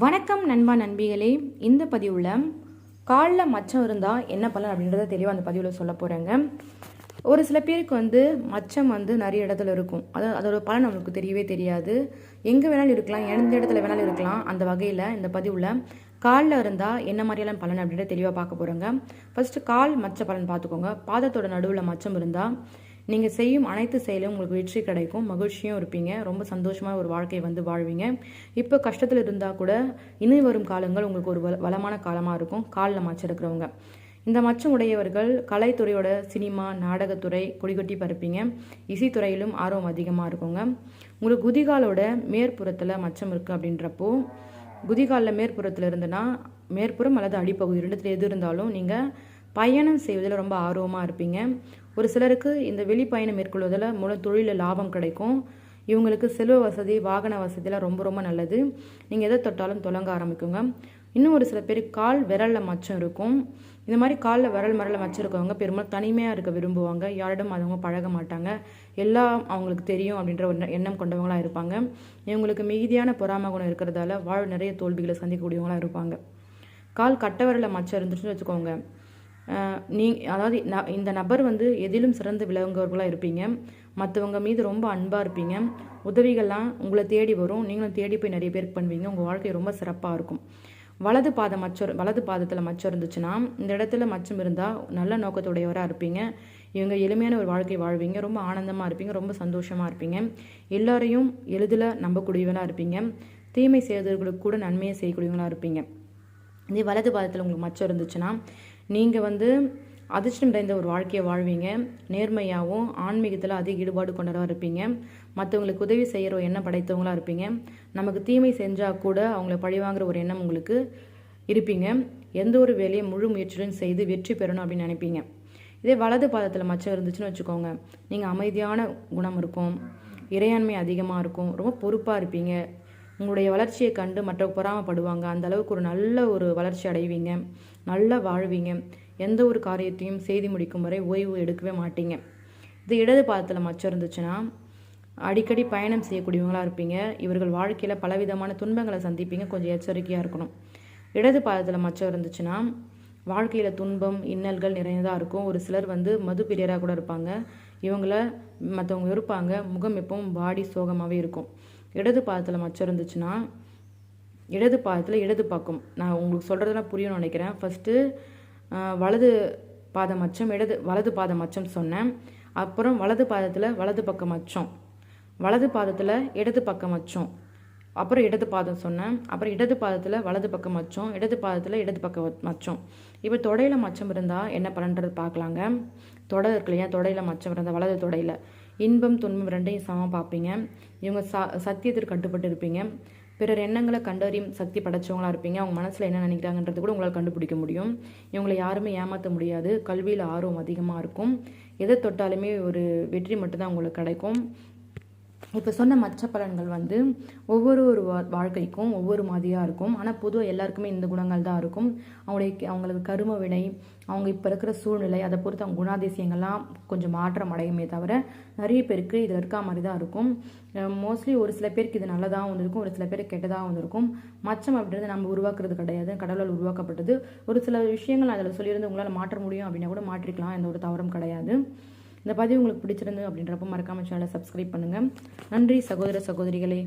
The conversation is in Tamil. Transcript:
வணக்கம் நண்பா நண்பிகளே இந்த பதிவில் காலில் மச்சம் இருந்தால் என்ன பலன் அப்படின்றத தெளிவாக அந்த பதிவில் சொல்ல போகிறேங்க ஒரு சில பேருக்கு வந்து மச்சம் வந்து நிறைய இடத்துல இருக்கும். அது அதோட பலன் நம்மளுக்கு தெரியவே தெரியாது. எங்கே வேணாலும் இருக்கலாம் எந்த இடத்துல வேணாலும் இருக்கலாம். அந்த வகையில் இந்த பதிவில் காலில் இருந்தால் என்ன மாதிரியெல்லாம் பலன் அப்படின்றத தெளிவாக பார்க்க போகிறோங்க ஃபஸ்ட்டு கால் மச்ச பலன் பார்த்துக்கோங்க. பாதத்தோட நடுவில் மச்சம் இருந்தால் நீங்கள் செய்யும் அனைத்து செயலும் உங்களுக்கு வெற்றி கிடைக்கும். மகிழ்ச்சியும் இருப்பீங்க. ரொம்ப சந்தோஷமாக ஒரு வாழ்க்கையை வந்து வாழ்வீங்க. இப்போ கஷ்டத்தில் இருந்தால் கூட இனி வரும் காலங்கள் உங்களுக்கு ஒரு வளமான காலமாக இருக்கும். காலில் மச்சிருக்கிறவங்க இந்த மச்சம் உடையவர்கள் கலைத்துறையோட சினிமா நாடகத்துறை கொடிகட்டி பரப்பீங்க இசைத்துறையிலும் ஆர்வம் அதிகமாக இருக்குங்க. உங்களுக்கு குதிகாலோட மேற்புறத்தில் மச்சம் இருக்குது அப்படின்றப்போ குதிகாலில் மேற்புறத்தில் இருந்துன்னா மேற்புறம் அல்லது அடிப்பகுதி ரெண்டுத்தில் எது இருந்தாலும் நீங்கள் பயணம் செய்வதில் ரொம்ப ஆர்வமாக இருப்பீங்க. ஒரு சிலருக்கு இந்த வெளிப்பயணம் மேற்கொள்வதில் மூலம் தொழிலில் லாபம் கிடைக்கும். இவங்களுக்கு செல்வ வசதி வாகன வசதியெல்லாம் ரொம்ப ரொம்ப நல்லது. நீங்கள் எதை தொட்டாலும் தொடங்க ஆரம்பிக்குங்க. இன்னும் ஒரு சில பேர் கால் விரலில் மச்சம் இருக்கும். இந்த மாதிரி காலில் விரல் மரலில் மச்சம் இருக்கவங்க பெரும்பாலும் தனிமையாக இருக்க விரும்புவாங்க. யாரிடம் அவங்க பழக மாட்டாங்க. எல்லாம் அவங்களுக்கு தெரியும் அப்படின்ற ஒரு எண்ணம் கொண்டவங்களாக இருப்பாங்க. இவங்களுக்கு மிகுதியான பொறாம குணம் இருக்கிறதால வாழ் நிறைய தோல்விகளை சந்திக்கக்கூடியவங்களாக இருப்பாங்க. கால் கட்ட விரலில் மச்சம் இருந்துச்சுன்னு வச்சுக்கோங்க. நீ அதாவது ந- இந்த நபர் வந்து எதிலும் சிறந்து விளங்குவர்களாக இருப்பீங்க. மற்றவங்க மீது ரொம்ப அன்பாக இருப்பீங்க. உதவிகள்லாம் உங்களை தேடி வரும். நீங்களும் தேடி போய் நிறைய பேருக்கு பண்ணுவீங்க. உங்கள் வாழ்க்கை ரொம்ப சிறப்பாக இருக்கும். வலது பாதம் மச்சம் வலது பாதத்தில் மச்சம் இருந்துச்சுன்னா இந்த இடத்துல மச்சம் இருந்தால் நல்ல நோக்கத்துடையவராக இருப்பீங்க. இவங்க எளிமையான ஒரு வாழ்க்கை வாழ்வீங்க. ரொம்ப ஆனந்தமாக இருப்பீங்க. ரொம்ப சந்தோஷமாக இருப்பீங்க. எல்லாரையும் எளிதில் நம்பக்கூடியவனாக இருப்பீங்க. தீமை செய்தவர்களுக்கு கூட நன்மையை செய்யக்கூடியவங்களாக இருப்பீங்க. இதே வலது பாதத்தில் உங்களுக்கு மச்சம் இருந்துச்சுன்னா நீங்கள் வந்து அதிர்ஷ்டம் நிறைந்த ஒரு வாழ்க்கையை வாழ்வீங்க. நேர்மையாகவும் ஆன்மீகத்தில் அதிக ஈடுபாடு கொண்டவராக இருப்பீங்க. மற்றவங்களுக்கு உதவி செய்கிற ஒரு எண்ணம் படைத்தவங்களாக இருப்பீங்க. நமக்கு தீமை செஞ்சால் கூட அவங்கள பழிவாங்குற ஒரு எண்ணம் உங்களுக்கு இருப்பீங்க. எந்த ஒரு வேலையை முழு முயற்சியுடன் செய்து வெற்றி பெறணும் அப்படின்னு நினைப்பீங்க. இதே வலது பாதத்தில் மச்சம் இருந்துச்சுன்னு வச்சுக்கோங்க. நீங்கள் அமைதியான குணம் இருக்கும். இறையாண்மை அதிகமாக இருக்கும். ரொம்ப பொறுப்பாக இருப்பீங்க. உங்களுடைய வளர்ச்சியை கண்டு மற்ற பொறாமப்படுவாங்க. அந்த அளவுக்கு ஒரு நல்ல ஒரு வளர்ச்சி அடைவீங்க. நல்லா வாழ்வீங்க. எந்த ஒரு காரியத்தையும் செய்தி முடிக்கும் வரை ஓய்வு எடுக்கவே மாட்டீங்க. இது இடது பாதத்தில் மச்சம் இருந்துச்சுன்னா அடிக்கடி பயணம் செய்யக்கூடியவங்களாக இருப்பீங்க. இவர்கள் வாழ்க்கையில் பலவிதமான துன்பங்களை சந்திப்பீங்க. கொஞ்சம் எச்சரிக்கையாக இருக்கணும். இடது பாதத்தில் மச்சம் இருந்துச்சுன்னா வாழ்க்கையில் துன்பம் இன்னல்கள் நிறைந்ததாக இருக்கும். ஒரு சிலர் வந்து மது பிரியராக கூட இருப்பாங்க. இவங்கள மற்றவங்க இருப்பாங்க முகம் எப்பவும் பாடி சோகமாகவே இருக்கும். இடது பாதத்தில் மச்சம் இருந்துச்சுன்னா இடது பாதத்தில் இடது பக்கம். நான் உங்களுக்கு சொல்கிறதெல்லாம் புரியும்னு நினைக்கிறேன். ஃபஸ்ட்டு வலது பாத மச்சம் இடது வலது பாத மச்சம் சொன்னேன். அப்புறம் வலது பாதத்தில் வலது பக்கம் மச்சம். வலது பாதத்தில் இடது பக்கம் மச்சம். அப்புறம் இடது பாதம் சொன்னேன். அப்புறம் இடது பாதத்தில் வலது பக்கம் மச்சம் இடது பாதத்தில் இடது பக்கம் மச்சம். இப்போ தொடையில் மச்சம் இருந்தால் என்ன பண்ணுறது பார்க்கலாங்க. தொடை இருக்கு இல்லையா? தொடையில் மச்சம் இருந்தால் வலது தொடையில். இன்பம் துன்பம் ரெண்டையும் சமம் பார்ப்பீங்க. இவங்க ச சத்தியத்திற்கு கட்டுப்பட்டு இருப்பீங்க. பிறர் எண்ணங்களை கண்டறியும் சக்தி படைச்சவங்களா இருப்பீங்க. அவங்க மனசில் என்ன நினைக்கிறாங்கன்றது கூட உங்களால் கண்டுபிடிக்க முடியும். இவங்களை யாருமே ஏமாற்ற முடியாது. கல்வியில் ஆர்வம் அதிகமாக இருக்கும். எதை தொட்டாலுமே ஒரு வெற்றி மட்டும்தான் உங்களுக்கு கிடைக்கும். இப்போ சொன்ன மற்ற பலன்கள் வந்து ஒவ்வொரு ஒரு வா- வாழ்க்கைக்கும் ஒவ்வொரு மாதிரியாக இருக்கும். ஆனால் பொதுவாக எல்லாருக்குமே இந்த குணங்கள் தான் இருக்கும். அவங்களுடைய அவங்களுக்கு கரும வினை அவங்க இப்போ இருக்கிற சூழ்நிலை அதை பொறுத்து அவங்க குணாதிசயங்கள்லாம் கொஞ்சம் மாற்றம் அடையுமே தவிர நிறைய பேருக்கு இதில் இருக்கா மாதிரி தான் இருக்கும். மோஸ்ட்லி ஒரு சில பேருக்கு இது நல்லதாக வந்திருக்கும் ஒரு சில பேருக்கு கெட்டதாக வந்திருக்கும். மச்சம் அப்படின்றது நம்ம உருவாக்குறது கிடையாது. கடவுளால் உருவாக்கப்பட்டது. ஒரு சில விஷயங்கள் அதில் சொல்லியிருந்து உங்களால் மாற்ற முடியும் அப்படின்னா கூட மாற்றிக்கலாம். எந்த ஒரு தவறும் கிடையாது. இந்த பதிவு உங்களுக்கு பிடிச்சிருந்து அப்படின்றப்ப மறக்காம சேனலை சப்ஸ்கிரைப் பண்ணுங்கள் நன்றி சகோதர சகோதரிகளே.